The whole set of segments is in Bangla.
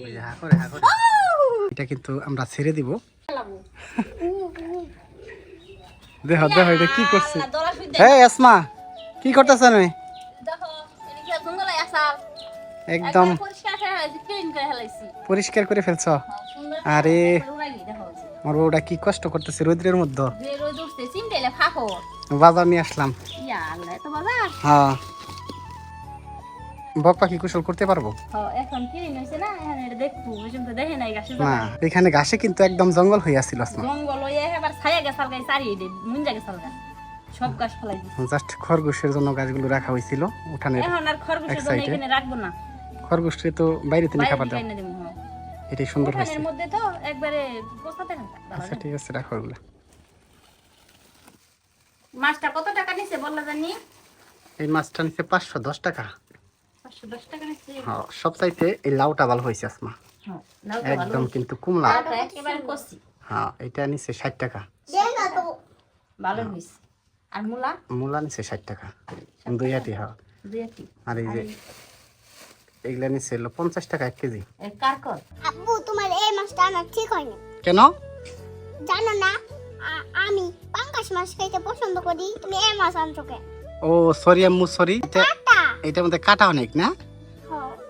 ওই যে হা করে হা করে। এটা কিন্তু আমরা ছেড়ে দিব। দেখ দেখ এটা কি করছে? এই আসমা কি করতেছ আমি একদম পরিষ্কার করে ফেলছ? আরে আমার বউটা কি কষ্ট করতেছে রোদ্রের মধ্যে? বাজার নিয়ে আসলাম। হ্যাঁ। বক পাখি কুশল করতে পারব? এখন কি হয়েছে না এখন এটা দেখব পর্যন্ত দেখে নাই গাছে না এখানে ঘাসে কিন্তু একদম জঙ্গল হয়ে আসছিল আসমা জঙ্গল ওই এবার ছায়া গেছাল গাছ চারিয়ে দে মুঞ্জা গেছাল গাছ। সব গাছ ফেলাই জাস্ট খরগোশের জন্য গাছগুলো রাখা হয়েছিল উঠানের এখন আর খরগোশের জন্য এখানে রাখব না। খরগোশে তো বাইরে খাবার দাও। হ্যাঁ। এটাই সুন্দর হয়েছে। উঠানের মধ্যে তো একবারে বসাতে না আচ্ছা ঠিক আছে রাখো ওগুলো। মাছটা কত টাকা নিছে বললা জানি? এই মাছটা নিচ্ছে পাঁচশো দশ টাকা পাঁচশো দশ টাকা নিচ্ছে হ্যাঁ সব এই লাউটা ভালো হয়েছে আসমা। হ্যাঁ একদম কিন্তু কুমলা। হ্যাঁ এটা ষাট টাকা। ভালো হয়েছে। আর মূলা? মূলা নিচ্ছে ষাট টাকা। দুই আটি হ্যাঁ। আর এই যে এগুলা হলো পঞ্চাশ টাকা এক কেজি। আব্বু তোমার এই মাছটা আনা ঠিক হয়নি। কেন? জানো না আমি পাঙ্গাস মাছ খাইতে পছন্দ করি। তুমি এই মাছ আনছো কে? ও সরি আম্মু সরি। এটার মধ্যে কাটা অনেক না?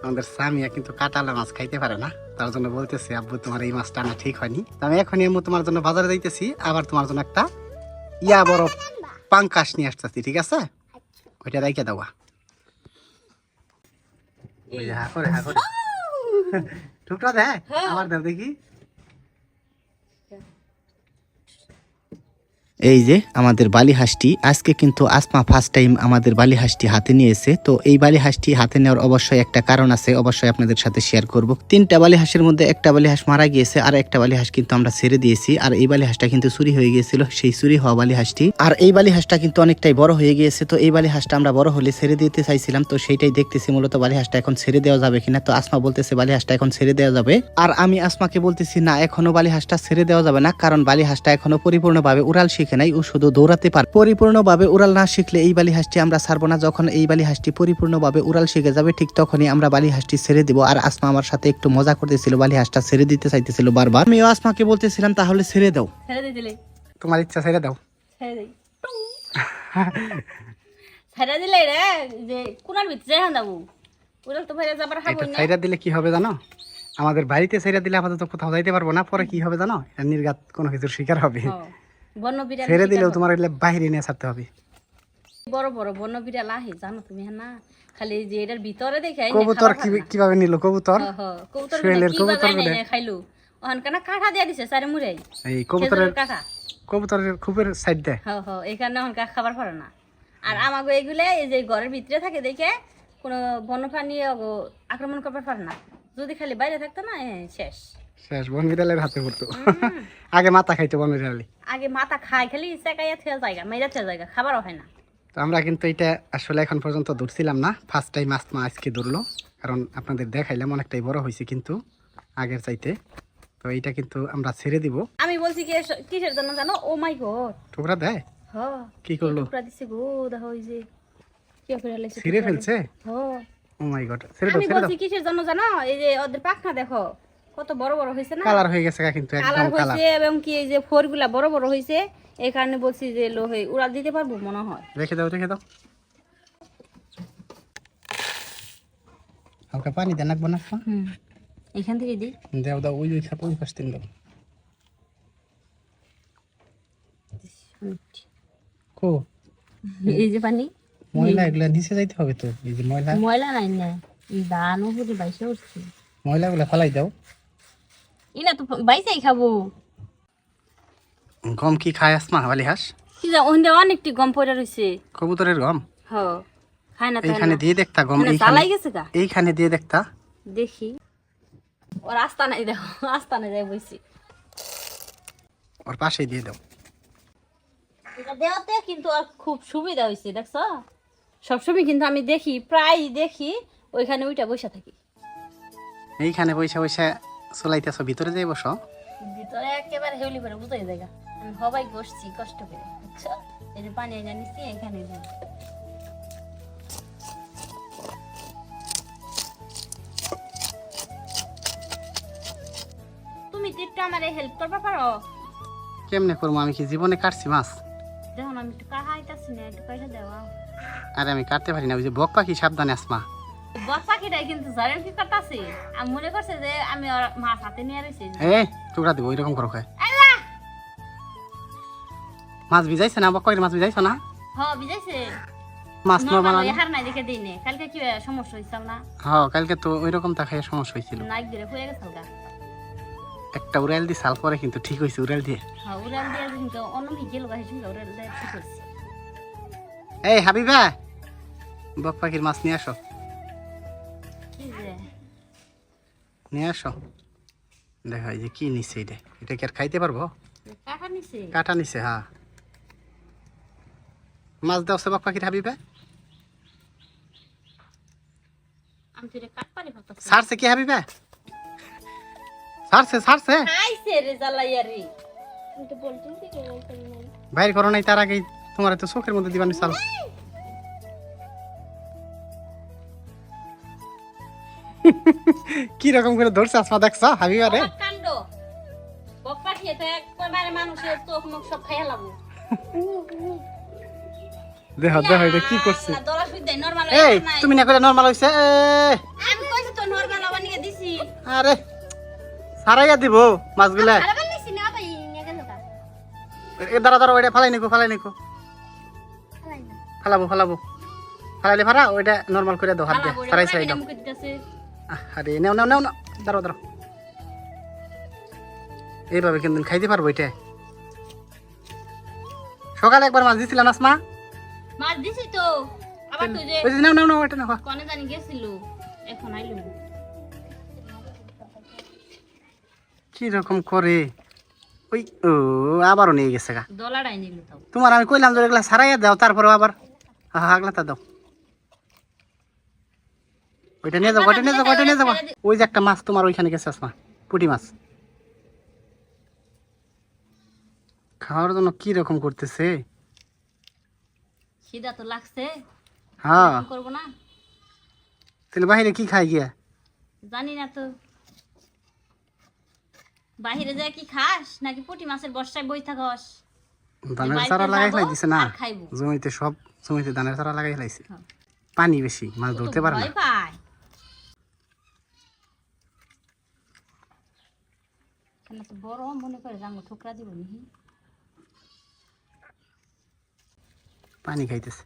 আমাদের সামিয়া কিন্তু কাটালা মাছ খাইতে পারে না। তার জন্য বলতেছি আব্বু তোমার এই মাছটা আনা ঠিক হয়নি। আমি এখনই আম্মু তোমার জন্য বাজারে যাইতেছি আবার তোমার জন্য একটা ইয়া বড় পাঙ্কাশ নিয়ে আসতেছি ঠিক আছে? ওইটা রাইকে দেওয়া ওই হা করে হা করে টুকরা দে আমার দেব দেখি। এই যে আমাদের বালি হাঁসটি আজকে কিন্তু আসমা ফার্স্ট টাইম আমাদের বালি হাঁসটি হাতে নিয়েছে। তো এই বালি হাঁসটি হাতে নেওয়ার অবশ্যই একটা কারণ আছে, অবশ্যই আপনাদের সাথে শেয়ার করব। তিনটা বালি হাঁসের মধ্যে একটা বালি হাঁস মারা গিয়েছে, আর একটা বালি হাঁস কিন্তু আমরা ছেড়ে দিয়েছি, আর এই বালি হাঁসটা কিন্তু চুরি হয়ে গিয়েছিল, সেই চুরি হওয়া বালি হাঁসটি আর এই বালি হাঁসটা কিন্তু অনেকটাই বড় হয়ে গিয়েছে, তো এই বালি হাঁসটা আমরা বড় হলে ছেড়ে দিতে চাইছিলাম, তো সেইটাই দেখতেছি মূলত বালি হাঁসটা এখন ছেড়ে দেওয়া যাবে কিনা। তো আসমা বলতেছে বালি হাঁসটা এখন ছেড়ে দেওয়া যাবে। আর আমি আসমাকে বলতেছি, না, এখনও বালি হাঁসটা ছেড়ে দেওয়া যাবে না, কারণ বালি হাঁসটা এখনও পরিপূর্ণভাবে উড়াল শিখে নাই ও শুধু দৌড়াতে পারে। পরিপূর্ণভাবে উড়াল না শিখলে এই বালি হাঁসটি আমরা ছাড়বো না। যখন এই বালি হাঁসটি পরিপূর্ণভাবে উড়াল শিখে যাবে ঠিক তখনই আমরা বালি হাঁসটি ছেড়ে দিব। আর আসমা আমার সাথে একটু মজা করতেছিল বালি হাঁসটা ছেড়ে দিতে চাইতেছিল বারবার। আমিও আসমাকে বলতেছিলাম তাহলে ছেড়ে দাও। ছেড়ে তোমার ইচ্ছা ছেড়ে দাও। ছেড়ে দিলে রে যে কোনার ভিতরে হ্যাঁ যাব? ওরা তো ফেরে যাবার খাব না। ছাইরা দিলে কি হবে জানো? আমাদের বাড়িতে ছাইরা দিলে আপাতত কোথাও যাইতে পারব না পরে কি হবে জানো? নির্গাত কোনো কিছুর শিকার হবে। বন্য বিড়াল ছেড়ে দিলেও তোমার এগুলো বাইরে নিয়ে ছাড়তে হবে। বড় বড় বন্য বিড়াল আহে জানো তুমি হ্যাঁ না? খালি যে এটার ভিতরে দেখে আইনে কবুতর। কীভাবে নিল? কবুতর? কবুতর কবুতর খাইলো? ওখানকার কাঠা দিয়ে দিছে মুড়ে। এই কবুতরের কাঠা। কবুতরের খুবের সাইড দেয়। হ হ। এখানে ওখানকার খাবার পারে না। আর আমাকে এগুলো এই যে ঘরের ভিতরে থাকে দেখে কোনো বন্যপ্রাণী আক্রমণ করতে পারে না। যদি খালি বাইরে থাকতো না শেষ। শেষ বন বিড়ালের হাতে পড়তো। আগে মাথা খাইতো বন বিড়ালি আগে মাথা খায় খালি চেকাইয়া থেয়া জায়গা থেয়া জায়গা খাবারও হয় না। তো আমরা কিন্তু এটা আসলে এখন পর্যন্ত ধরছিলাম না। ফার্স্ট টাইম আজকে ধরলো কারণ আপনাদের দেখাইলাম অনেকটাই বড় হয়েছে কিন্তু আগের চাইতে। তো এইটা কিন্তু আমরা ছেড়ে দিব। আমি বলছি কি কিসের জন্য জানো? ও মাই গড টুকরা দেয়? হ। কি করল? টুকরা দিছে গো দেখো ওই যে কি করে লাইছে ছিঁড়ে ফেলছে? ও মাই গড ছেড়ে দাও ছেড়ে দাও। বলছি কিসের জন্য জানো? এই যে ওদের পাখনা দেখো। কত বড় বড় হয়েছে না? কালার হয়ে গেছে কিন্তু একদম কালার হয়েছে এবং কি এই যে ফোরগুলা বড় বড় হয়েছে এই কারণে বলছি যে লো হয়ে উড়াল দিতে পারব মনে হয়। রেখে দাও রেখে দাও। হালকা পানি দেন রাখব না হুম এখান থেকে দিই। দেও দাও ওই ওই পাশ দাও কো? এই যে পানি। ময়লা এগুলা নিচে যাইতে হবে তো এই যে ময়লা। ময়লা নাই না এই উপরে বাইসে উঠছে। ময়লাগুলো ফালাই দাও। ইনা তো বাইসাই খাব। গম কি খায় আসমা বালি হাঁস কি যা ওখানে অনেকটি গম পড়ে রয়েছে কবুতরের গম? হ খায় না এইখানে দিয়ে দেখতা গম এইখানে গেছে গা। এইখানে দিয়ে দেখতা। দেখি। ওর আস্তা নাই দেখো আস্তা নাই যাই বইছি। ওর পাশেই দিয়ে দাও। এটা দেওয়াতে কিন্তু আর খুব সুবিধা হয়েছে দেখছ? সবসময় কিন্তু আমি দেখি প্রায় দেখি ওইখানে ওইটা বসে থাকি। এইখানে পয়সা পয়সা চলাইতেছ ভিতরে যাই বসো ভিতরে একেবারে হেউলি করে বুঝাই জায়গা। আমি সবাই বসছি কষ্ট করে বুঝছ? এই যে পানি এনে নিচ্ছি এখানে দিই। আমার হেল্প করবা পারো? কেমনে করব? আমি কি জীবনে কাটছি মাছ? দেখুন আমি একটু কাহাইতাছি না একটু দেওয়া। আরে আমি কাটতে পারি না ওই যে বক পাখি সাবধানে আসমা। বস পাখিটাই কিন্তু জারেন কি করতেছি আমি মনে করছে যে আমি ওর মাছ হাতে নিয়ে রয়েছি এ টুকরা দিব ওইরকম করো খায়। মাছ ভিজাইছে না? বক মাছ ভিজাইছো না? হ বিজাইছে মাছ নর্মাল নর্মাল হার নাই দেখে দিই কালকে কি সমস্যা হয়েছিল না? হ্যাঁ কালকে তো ওইরকম তা খাইয়ে সমস্যা হয়েছিল নাইক দিলে হয়ে গেছে গা। একটা উড়াইল দিয়ে সাল পরে কিন্তু ঠিক দিয়ে। হ্যাঁ উড়াল দিয়ে কিন্তু অন্য উড়াল ঠিক এই হাবিবা বক পাখির মাছ নিয়ে আসো। নিয়ে আসো। দেখা এই যে কি নিছে এটা? এটা কি আর খাইতে পারব? কাটা নিছে। হ্যাঁ। মাছ দাও সে বক পাখির হাবিবা? ছাড়ছে কি হাবিবা? বলতে নাই বাইর করো নাই তার আগে তোমার তো চোখের মধ্যে দিবানি চাল। কি রকম করে ধরছে আসমা দেখছ? হাবিবা রে অবাক কাণ্ড। বপ্পা একবারে মানুষের চোখ মুখ সব খাইয়া লাগবো দেহ দেহ এটা কি করছে? এই তুমি না করে নরমাল হইছে? আমি কইছি তো নরমাল আবার নিয়ে দিছি। আরে সারাইয়া দিব মাছগুলা। দাঁড়া দাঁড়া ওইটা ফালাই নিকো ফালাই নিকো। ফালাবো ফালাবো। ফালাইলে ফারা ওইটা নরমাল করে দাও হাত দিয়ে সারাই সারাই দাও আরে নেও নেও নেও না দাঁড়াও দাঁড়াও। এইভাবে কিন্তু খাইতে পারব এটা। সকালে একবার মাছ দিছিলাম আসমা মাছ দিছি তো। আবার তুই যে ওই যে নাও নাও নাও এটা নাও। কনে জানি গেছিল এখন আইলু কি রকম করে? ওই ও আবারও নিয়ে গেছে গা। দলাটাই নিল তোমার আমি কইলাম যে এগুলা সারাইয়া দাও তারপরে আবার হা আগলা তা দাও। ওইটা নিয়ে যাও ওইটা নিয়ে যাও ওইটা নিয়ে যাব ওই যে একটা মাছ তোমার ওইখানে গেছে আসমা পুটি মাছ। খাওয়ার জন্য কি রকম করতেছে? খিদা তো লাগছে। হ্যাঁ। করব না। তাহলে বাহিরে কি খাই গিয়া? জানি না তো। বাহিরে যায় কি খাস নাকি পুটি মাছের বর্ষায় বই থাকস? ধানের চারা লাগাই যাব ফেলাই দিছে না জমিতে সব জমিতে ধানের চারা লাগাই ফেলাইছে। হ্যাঁ। পানি বেশি মাছ ধরতে পারে না। কেন তো বড় মনে করে জাঙ্গ ঠোকরা দিব নি পানি খাইতেছে।